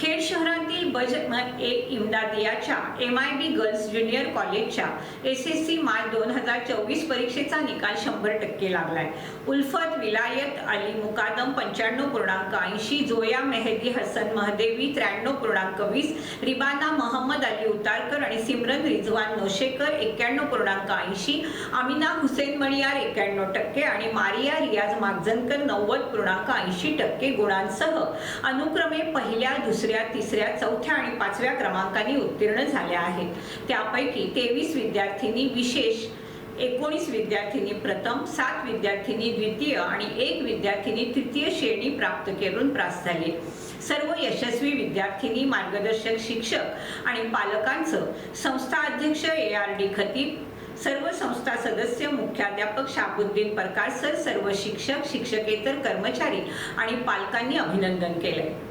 खेड शहरात शहरातील बजमत एक इमदादियाच्या M I B girls junior कॉलेजच्या एस एस सी मार्च दोन हजार चोवीस परीक्षेचा निकाल शंभर टक्के लागलाय. उल्फत विलायत अली मुकादम पंच्याण्णव पूर्णांक ऐंशी जोया मेहदी हसन महदेवी त्र्याण्णव पूर्णांक वीस रिबाना महम्मद अली उतारकर आणि सिमरन रिजवान नोशेकर एक्क्याण्णव पूर्णांक ऐंशी अमिना हुसेन मणियार एक्क्याण्णव टक्के आणि मारिया रियाज मागजनकर नव्वद पूर्णांक ऐंशी टक्के गुणांसह अनुक्रमे पहिल्या दुसऱ्या तिसऱ्या चौथ्या चौथ्या आणि पाचव्या क्रमांकांनी उत्तीर्ण झाल्या आहेत त्यापैकी तेवीस विद्यार्थिनी विशेष एकोणीस विद्यार्थिनी प्रथम सात विद्यार्थिनी द्वितीय आणि एक विद्यार्थिनी तृतीय श्रेणी प्राप्त करून प्रास झाले. सर्व यशस्वी विद्यार्थिनी मार्गदर्शक शिक्षक आणि पालकांचं संस्था अध्यक्ष ए आर डी खतीब सर्व संस्था सदस्य मुख्याध्यापक शाबुद्दीन परकार सर सर्व शिक्षक शिक्षकेतर कर्मचारी आणि पालकांनी अभिनंदन केले